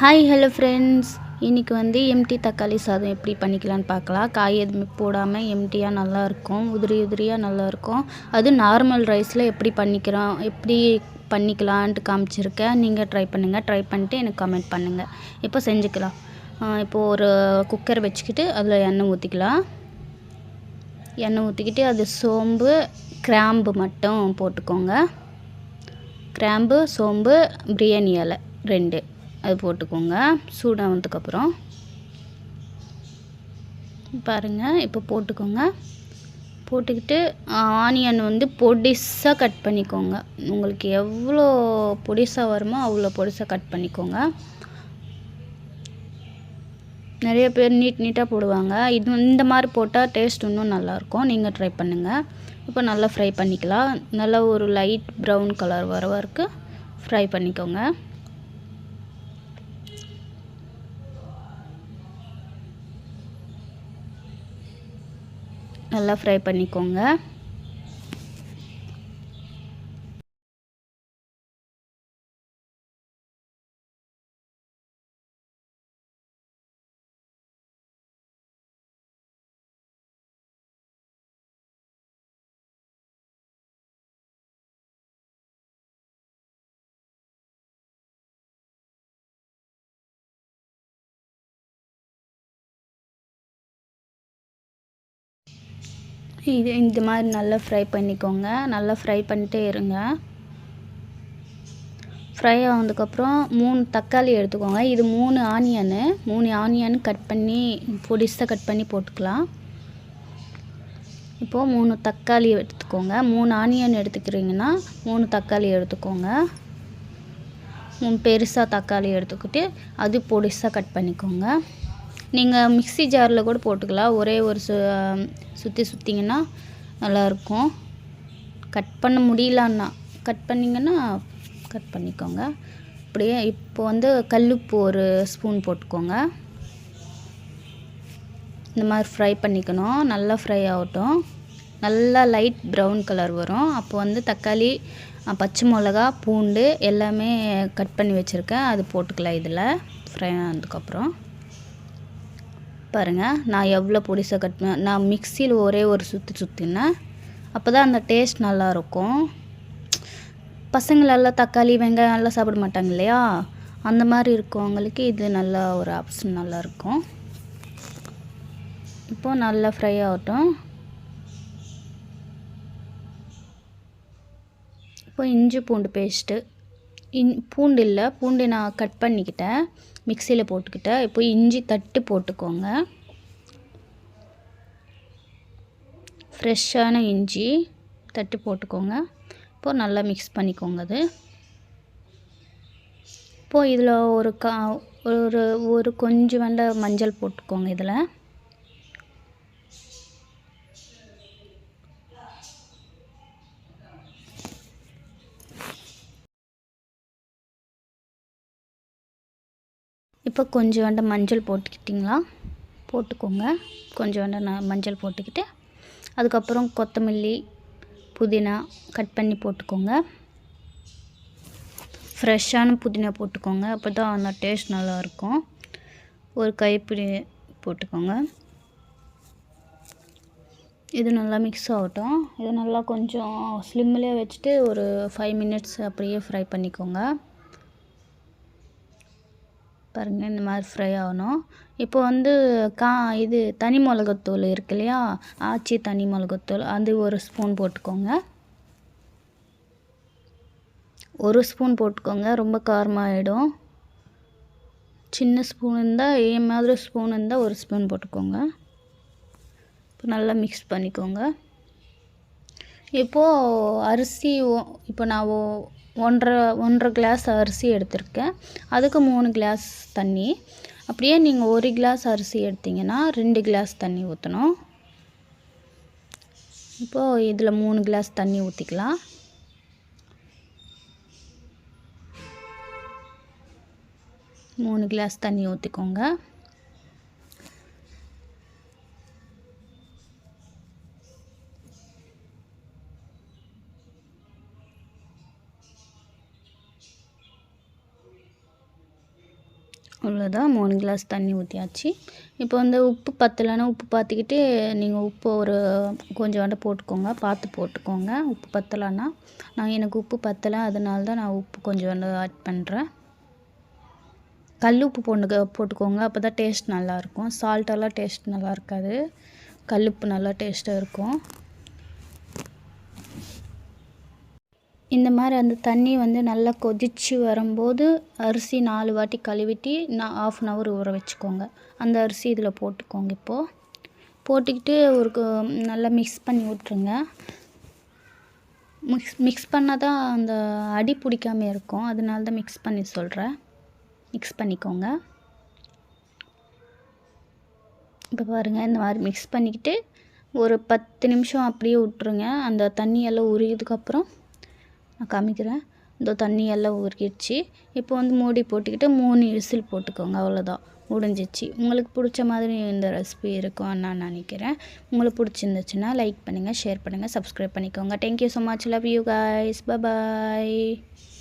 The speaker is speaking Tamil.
ஹாய் ஹலோ ஃப்ரெண்ட்ஸ் இன்றைக்கி வந்து எம்டி தக்காளி சாதம் எப்படி பண்ணிக்கலான்னு பார்க்கலாம். காய் எதுவுமே போடாமல் எம்டியாக நல்லாயிருக்கும் உதிரி உதிரியாக நல்லாயிருக்கும் அது நார்மல் ரைஸில் எப்படி பண்ணிக்கிறோம் எப்படி பண்ணிக்கலான்ட்டு காமிச்சிருக்கேன். நீங்கள் ட்ரை பண்ணுங்கள் ட்ரை பண்ணிட்டு எனக்கு கமெண்ட் பண்ணுங்கள் இப்போ செஞ்சுக்கலாம். இப்போது ஒரு குக்கர் வச்சுக்கிட்டு அதில் எண்ணெய் ஊற்றிக்கலாம் எண்ணெய் ஊற்றிக்கிட்டு அது சோம்பு கிராம்பு மட்டும் போட்டுக்கோங்க. கிராம்பு சோம்பு பிரியாணி இலை ரெண்டு. அது போட்டுக்கோங்க. சூடானதுக்கப்புறம் பாருங்கள் இப்போ போட்டுக்கோங்க. போட்டுக்கிட்டு ஆனியன் வந்து பொடிசாக கட் பண்ணிக்கோங்க. உங்களுக்கு எவ்வளோ பொடிசாக வருமோ அவ்வளோ பொடிசாக கட் பண்ணிக்கோங்க. நிறைய பேர் நீட் நீட்டாக போடுவாங்க. இது இந்த மாதிரி போட்டால் டேஸ்ட் இன்னும் நல்லாயிருக்கும். நீங்கள் ட்ரை பண்ணுங்கள் இப்போ நல்லா ஃப்ரை பண்ணிக்கலாம். நல்லா ஒரு லைட் ப்ரௌன் கலர் வர வரைக்கும் ஃப்ரை பண்ணிக்கோங்க. நல்லா ஃப்ரை பண்ணிக்கோங்க. இது இந்த மாதிரி நல்லா ஃப்ரை பண்ணிக்கோங்க. நல்லா ஃப்ரை பண்ணிட்டே இருங்க. ஃப்ரை ஆனதுக்கப்புறம் மூணு தக்காளி எடுத்துக்கோங்க. இது மூணு ஆனியனு மூணு ஆனியன் கட் பண்ணி பொடிசாக கட் பண்ணி போட்டுக்கலாம். இப்போது மூணு தக்காளி எடுத்துக்கோங்க. மூணு ஆனியன் எடுத்துக்கிறீங்கன்னா மூணு தக்காளி எடுத்துக்கோங்க. மூணு பெருசாக தக்காளி எடுத்துக்கிட்டு அது பொடிசாக கட் பண்ணிக்கோங்க. நீங்கள் மிக்சி ஜாரில் கூட போட்டுக்கலாம். ஒரே ஒரு சு சுற்றி சுற்றிங்கன்னா நல்லாயிருக்கும். கட் பண்ண முடியலன்னா கட் பண்ணிங்கன்னா கட் பண்ணிக்கோங்க. அப்படியே இப்போ வந்து கல்லுப்பு ஒரு ஸ்பூன் போட்டுக்கோங்க. இந்த மாதிரி ஃப்ரை பண்ணிக்கணும். நல்லா ஃப்ரை ஆகட்டும். நல்லா லைட் ப்ரௌன் கலர் வரும். அப்போ வந்து தக்காளி பச்சை மிளகா பூண்டு எல்லாமே கட் பண்ணி வச்சுருக்கேன். அது போட்டுக்கலாம் இதில். ஃப்ரை ஆனதுக்கப்புறம். பாருங்கள் நான் எவ்வளோ பொடிசை கட்டினேன். நான் மிக்சியில் ஒரே ஒரு சுற்றி சுற்றினேன் அப்போ தான் அந்த டேஸ்ட் நல்லாயிருக்கும். பசங்களெல்லாம் தக்காளி வெங்காயம் எல்லாம் சாப்பிட மாட்டாங்க இல்லையா? அந்த மாதிரி இருக்கவங்களுக்கு இது நல்லா ஒரு ஆப்ஷன் நல்லாயிருக்கும். இப்போது நல்லா ஃப்ரை ஆகட்டும். இப்போ இஞ்சி பூண்டு பேஸ்ட்டு இன் பூண்டு இல்லை பூண்டு நான் கட் பண்ணிக்கிட்டேன். மிக்சியில் போட்டுக்கிட்டேன். இப்போ இஞ்சி தட்டு போட்டுக்கோங்க. ஃப்ரெஷ்ஷான இஞ்சி தட்டு போட்டுக்கோங்க. இப்போது நல்லா மிக்ஸ் பண்ணிக்கோங்க அது. இப்போது இதில் ஒரு கா ஒரு ஒரு கொஞ்சம் வேண்ட மஞ்சள் போட்டுக்கோங்க இதில். இப்போ கொஞ்சம் மஞ்சள் போட்டுக்கிட்டிங்களா? போட்டுக்கோங்க. கொஞ்சம் நான் மஞ்சள் போட்டுக்கிட்டு அதுக்கப்புறம் கொத்தமல்லி புதினா கட் பண்ணி போட்டுக்கோங்க. ஃப்ரெஷ்ஷான புதினா போட்டுக்கோங்க. அப்போ தான் அந்த டேஸ்ட் நல்லாயிருக்கும். ஒரு கைப்பிடி போட்டுக்கோங்க. இது நல்லா மிக்ஸ் ஆகட்டும். இது நல்லா கொஞ்சம் ஸ்லிம்லேயே வச்சுட்டு ஒரு ஃபைவ் மினிட்ஸ் அப்படியே ஃப்ரை பண்ணிக்கோங்க. பாருங்கள் இந்த மாதிரி ஃப்ரை ஆகணும். இப்போ வந்து கா இது தனி மிளகத்தூள் இருக்கு இல்லையா? ஆச்சி தனி மிளகத்தூள். அது ஒரு ஸ்பூன் போட்டுக்கோங்க. ஒரு ஸ்பூன் போட்டுக்கோங்க. ரொம்ப காரமாகிடும் சின்ன ஸ்பூன் இருந்தால் ஏ மாதிரி ஸ்பூன் இருந்தால் ஒரு ஸ்பூன் போட்டுக்கோங்க. இப்போ நல்லா மிக்ஸ் பண்ணிக்கோங்க. இப்போது அரிசி இப்போ நான் ஒன்றரை ஒன்றரை கிளாஸ் அரிசி எடுத்திருக்கேன். அதுக்கு மூணு கிளாஸ் தண்ணி. அப்படியே நீங்கள் ஒரு கிளாஸ் அரிசி எடுத்திங்கன்னா ரெண்டு கிளாஸ் தண்ணி ஊற்றணும் இப்போது இதில் மூணு கிளாஸ் தண்ணி ஊற்றிக்கலாம் மூணு கிளாஸ் தண்ணி ஊற்றிக்கோங்க அவ்வளோதான் மூணு கிளாஸ் தண்ணி ஊற்றியாச்சு இப்போ வந்து உப்பு பத்தலைன்னா உப்பு பார்த்துக்கிட்டு நீங்கள் உப்பு ஒரு கொஞ்சோண்டு போட்டுக்கோங்க. பார்த்து போட்டுக்கோங்க. உப்பு பத்தலைன்னா நான் எனக்கு உப்பு பத்தலை அதனால தான் நான் உப்பு கொஞ்சோண்டு ஆட் பண்ணுறேன் கல் உப்பு போட்டு போட்டுக்கோங்க. அப்போ தான் டேஸ்ட் நல்லாயிருக்கும் சால்ட்டெல்லாம் டேஸ்ட் நல்லா இருக்காது. கல் உப்பு நல்லா டேஸ்ட்டாக இருக்கும். இந்த மாதிரி அந்த தண்ணி வந்து நல்லா கொதித்து வரும்போது அரிசி நாலு வாட்டி கழுவிட்டு நான் ஆஃப் அன் ஹவர் ஊற வச்சுக்கோங்க. அந்த அரிசி இதில் போட்டுக்கோங்க இப்போது போட்டுக்கிட்டு ஒரு நல்லா மிக்ஸ் பண்ணி விட்ருங்க மிக்ஸ் மிக்ஸ் பண்ணால் தான் அந்த அடி பிடிக்காம இருக்கும். அதனால தான் மிக்ஸ் பண்ணி சொல்கிறேன். மிக்ஸ் பண்ணிக்கோங்க. இப்போ பாருங்கள் இந்த மாதிரி மிக்ஸ் பண்ணிக்கிட்டு ஒரு பத்து நிமிஷம் அப்படியே விட்ருங்க அந்த தண்ணியெல்லாம் உரியதுக்கப்புறம் நான் காமிக்கிறேன். இந்த தண்ணி எல்லாம் ஊறிக்கிடுச்சு இப்போ வந்து மூடி போட்டுக்கிட்டு மூணு விசில் போட்டுக்கோங்க. அவ்வளோதான் முடிஞ்சிச்சு. உங்களுக்கு பிடிச்ச மாதிரி இந்த ரெசிபி இருக்கும் நான் நினைக்கிறேன். உங்களுக்கு பிடிச்சிருந்துச்சுன்னா லைக் பண்ணுங்கள் ஷேர் பண்ணுங்கள் சப்ஸ்கிரைப் பண்ணிக்கோங்க. Thank you so much love you guys bye bye bye